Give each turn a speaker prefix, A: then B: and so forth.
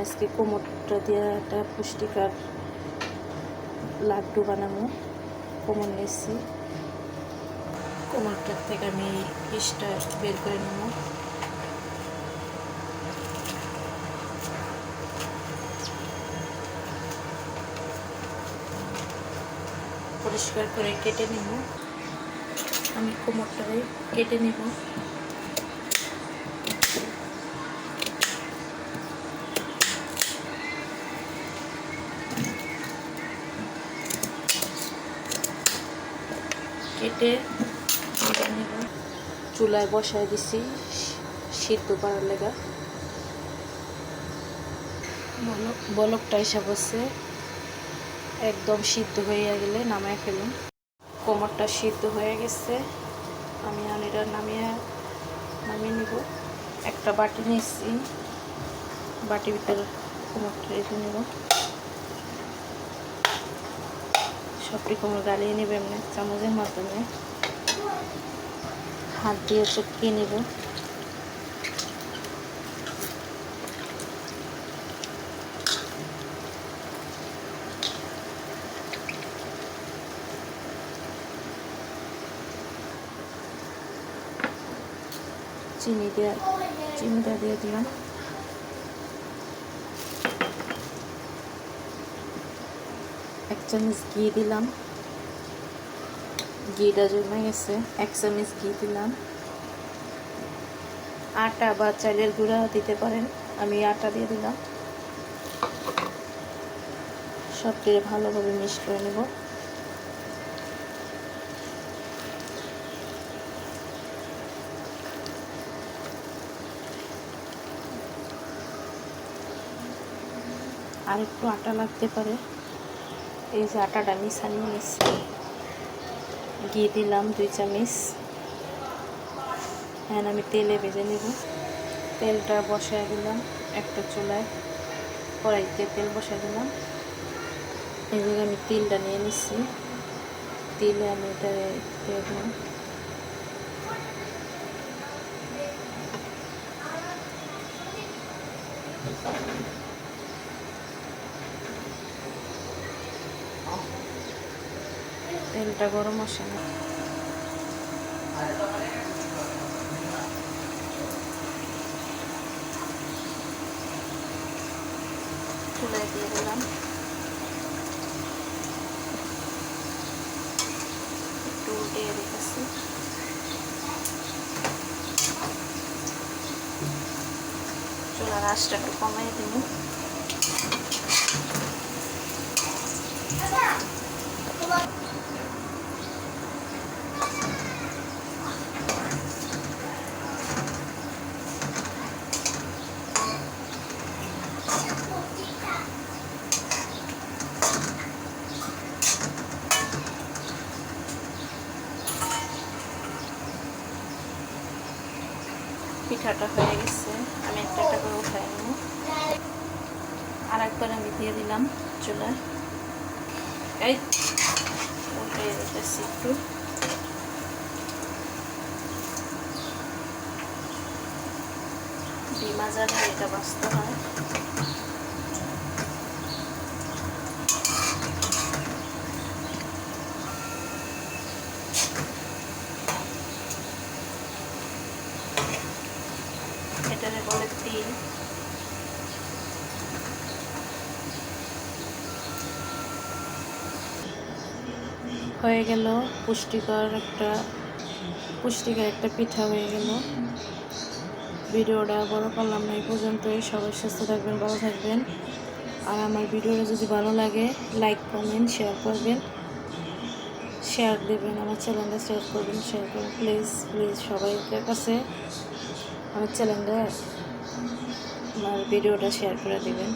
A: আজকে কোমরটা দিয়ে একটা পুষ্টিকর লাড্ডু বানাবো। কোমর নিয়েছি কোমরটার থেকে আমি বিষটা বের করে নেব। পরিষ্কার করে কেটে নেব। আমি কোমরটাকে কেটে নেব। কেটে চুলায় বসায় দিছি, সিদ্ধ করার লেগা। বলক বলকটা এসে বসে একদম সিদ্ধ হয়ে গেলে নামায় ফেলুন। কোমরটা সিদ্ধ হয়ে গেছে। আমি আনিটা নামিয়ে নামিয়ে নিব। একটা বাটি নিয়েছি। বাটির ভিতরে কোমরটা রেখে নেব। সবটি কোমর গালিয়ে নেবে এমনি চামচের মাধ্যমে। হাত দিয়ে চটকিয়ে নেব। চিনি দিয়ে, চিনিটা দিয়ে দিলাম। এক চামচ ঘি দিলাম ঘিটা জমে গেছে। এক চামচ ঘি দিলাম আটা বা চালের গুঁড়া দিতে পারেন। আমি আটা দিয়ে দিলাম। সবটি ভালোভাবে মিক্স করে নেব। আর একটু আটা লাগতে পারে। এই যে আটাটা মিশানিয়ে নিচ্ছি ঘি দিলাম, দুই চামচ। হ্যাঁ আমি তেলে ভেজে নেব। তেলটা বসায় দিলাম একটা চুলায়। কড়াইতে তেল বসায় দিলাম। এই আমি তিলটা নিয়ে নিচ্ছি। তিলে আমি এটা দিয়ে দিলাম। তেলটা গরম আসে না চুলায় দিয়ে দিলাম। একটু চুলার একটু কমাই দিব। পিঠাটা হয়ে গেছে। আমি একটা একটা করে উঠাই নেব। আর একবার আমি দিয়ে দিলাম চুলায়। এই উঠে দিতেছি একটু। ডিমা জানে এটা বাঁচতে হয়। হয়ে গেল পুষ্টিকর একটা পুষ্টিকর একটা পিঠা হয়ে গেল। ভিডিওটা বড় করলাম না, এই পর্যন্তই। সবাই সুস্থ থাকবেন, ভালো থাকবেন। আর আমার ভিডিওটা যদি ভালো লাগে লাইক কমেন্ট শেয়ার করবেন। শেয়ার দেবেন, আমার চ্যানেলটা শেয়ার করবেন শেয়ার করবেন। প্লিজ প্লিজ সবাইকে কাছে, আমার চ্যানেলটা আমার ভিডিওটা শেয়ার করে দেবেন।